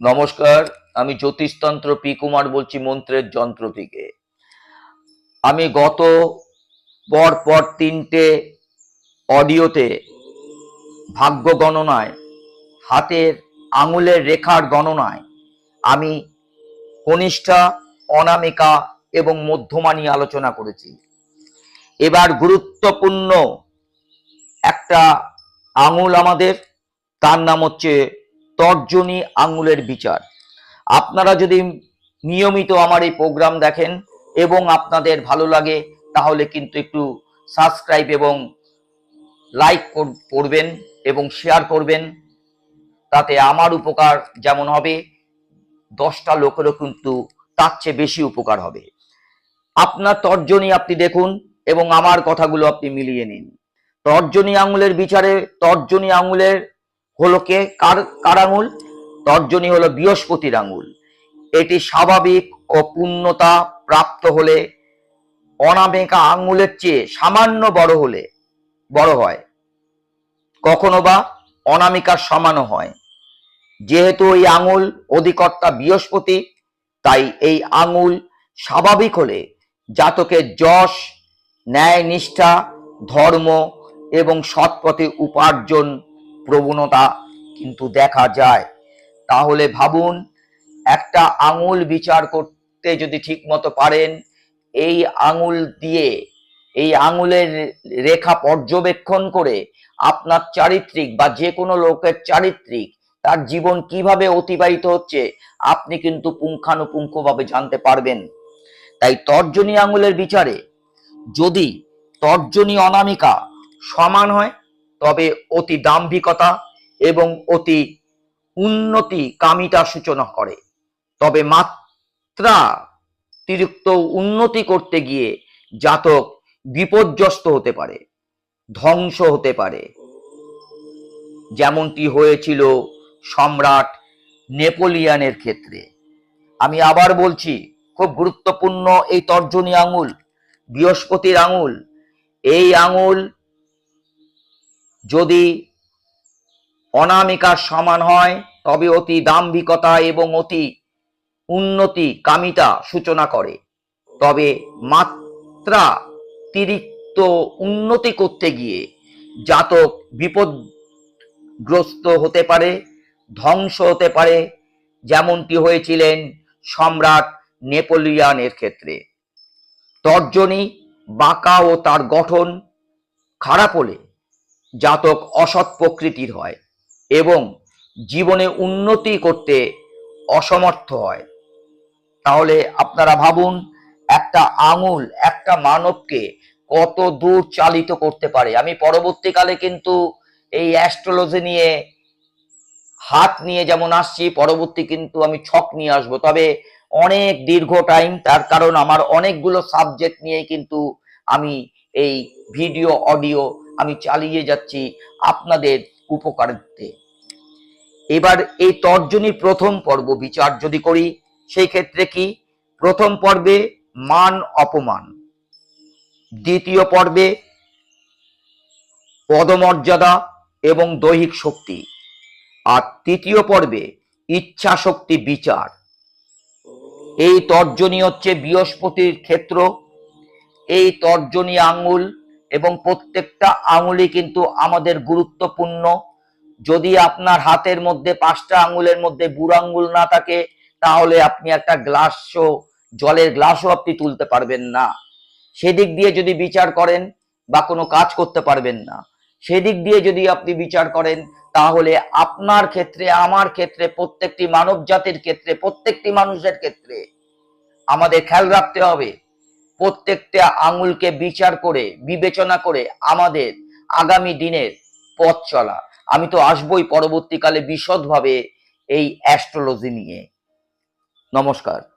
নমস্কার, আমি জ্যোতিষতন্ত্র পি কুমার বলছি মন্ত্রের যন্ত্র থেকে। আমি গত পর পর তিনটে অডিওতে ভাগ্য গণনায়, হাতের আঙুলের রেখার গণনায় আমি কনিষ্ঠা, অনামিকা এবং মধ্যমা নিয়ে আলোচনা করেছি। এবার গুরুত্বপূর্ণ একটা আঙুল আমাদের, তার নাম হচ্ছে তর্জনী আঙুলের বিচার। আপনারা যদি নিয়মিত আমার এই প্রোগ্রাম দেখেন এবং আপনাদের ভালো লাগে, তাহলে কিন্তু একটু সাবস্ক্রাইব এবং লাইক করবেন এবং শেয়ার করবেন। তাতে আমার উপকার যেমন হবে, দশটা লোকেরও কিন্তু তার চেয়ে বেশি উপকার হবে। আপনার তর্জনী আপনি দেখুন এবং আমার কথাগুলো আপনি মিলিয়ে নিন। তর্জনী আঙুলের বিচারে তর্জনী আঙুলের হলো কে? কার কার আঙুল? তর্জনী হলো বৃহস্পতির আঙুল। এটি স্বাভাবিক ও পূর্ণতা প্রাপ্ত হলে অনামিকা আঙুলের চেয়ে সামান্য বড় হলে বড় হয়। কখনো বা অনামিকার সমানও হয়। যেহেতু এই আঙুল অধিকর্তা বৃহস্পতি, তাই এই আঙুল স্বাভাবিক হলে জাতকের যশ ন্যায় নিষ্ঠা ধর্ম এবং সৎপথে উপার্জন প্রবণতা কিন্তু দেখা যায়। তাহলে ভাবুন, একটা আঙুল বিচার করতে যদি ঠিক মতো পারেন, এই আঙুল দিয়ে, এই আঙুলের রেখা পর্যবেক্ষণ করে আপনার চারিত্রিক বা যে কোনো লোকের চারিত্রিক তার জীবন কীভাবে অতিবাহিত হচ্ছে, আপনি কিন্তু পুঙ্খানুপুঙ্খভাবে জানতে পারবেন। তাই তর্জনী আঙুলের বিচারে যদি তর্জনী অনামিকা সমান হয় তবে অতি দাম্ভিকতা এবং অতি উন্নতি কামিতা সূচনা করে। তবে মাত্রা অতিরিক্ত উন্নতি করতে গিয়ে জাতক বিপর্যস্ত হতে পারে, ধ্বংস হতে পারে। যেমনটি হয়েছিল সম্রাট নেপোলিয়ানের ক্ষেত্রে। আমি আবার বলছি, খুব গুরুত্বপূর্ণ এই তর্জনী আঙুল, বৃহস্পতির আঙুল। এই আঙুল যদি অনামিকার সমান হয়, তবে অতি দাম্ভিকতা এবং অতি উন্নতি কামিতা সূচনা করে। তবে মাত্রা অতিরিক্ত উন্নতি করতে গিয়ে জাতক বিপদগ্রস্ত হতে পারে, ধ্বংস হতে পারে, যেমনটি হয়েছিলেন সম্রাট নেপোলিয়ানের ক্ষেত্রে। তর্জনী, বাঁকা ও তার গঠন খারাপ হলে জাতক অসৎ প্রকৃতির হয় এবং জীবনে উন্নতি করতে অসমর্থ হয়। তাহলে আপনারা ভাবুন, একটা আঙুল, একটা মানবকে কত দূর চালিত করতে পারে। আমি পরবর্তীকালে কিন্তু এই অ্যাস্ট্রোলজি নিয়ে হাত নিয়ে যেমন আসছি, পরবর্তী কিন্তু আমি ছক নিয়ে আসব। তবে অনেক দীর্ঘ টাইম, তার কারণ আমার অনেকগুলো সাবজেক্ট নিয়ে কিন্তু আমি এই ভিডিও, অডিও আমি চালিয়ে যাচ্ছি আপনাদের উপকারার্থে এবার এই তর্জনীর প্রথম পর্ব বিচার যদি করি, সেই ক্ষেত্রে কি? প্রথম পর্বে মান অপমান, দ্বিতীয় পর্বে পদমর্যাদা এবং দৈহিক শক্তি, আর তৃতীয় পর্বে ইচ্ছা শক্তি বিচার। এই তর্জনী হচ্ছে বৃহস্পতির ক্ষেত্র, এই তর্জনী আঙ্গুল এবং প্রত্যেকটা আঙুলই কিন্তু আমাদের গুরুত্বপূর্ণ। যদি আপনার হাতের মধ্যে পাঁচটা আঙুলের মধ্যে বুড়ো আঙ্গুল না থাকে, তাহলে আপনি একটা গ্লাসও, জলের গ্লাসও আপনি তুলতে পারবেন না। সেদিক দিয়ে যদি বিচার করেন বা কোনো কাজ করতে পারবেন না। সেদিক দিয়ে যদি আপনি বিচার করেন, তাহলে আপনার ক্ষেত্রে, আমার ক্ষেত্রে, প্রত্যেকটি মানব জাতির ক্ষেত্রে, প্রত্যেকটি মানুষের ক্ষেত্রে আমাদের খেয়াল রাখতে হবে। প্রত্যেকটা আঙুলকে বিচার করে, বিবেচনা করে আমাদের আগামী দিনের পথ চলা। আমি তো আসবই পরবর্তীকালে বিশদভাবে এই অ্যাস্ট্রোলজি নিয়ে। নমস্কার।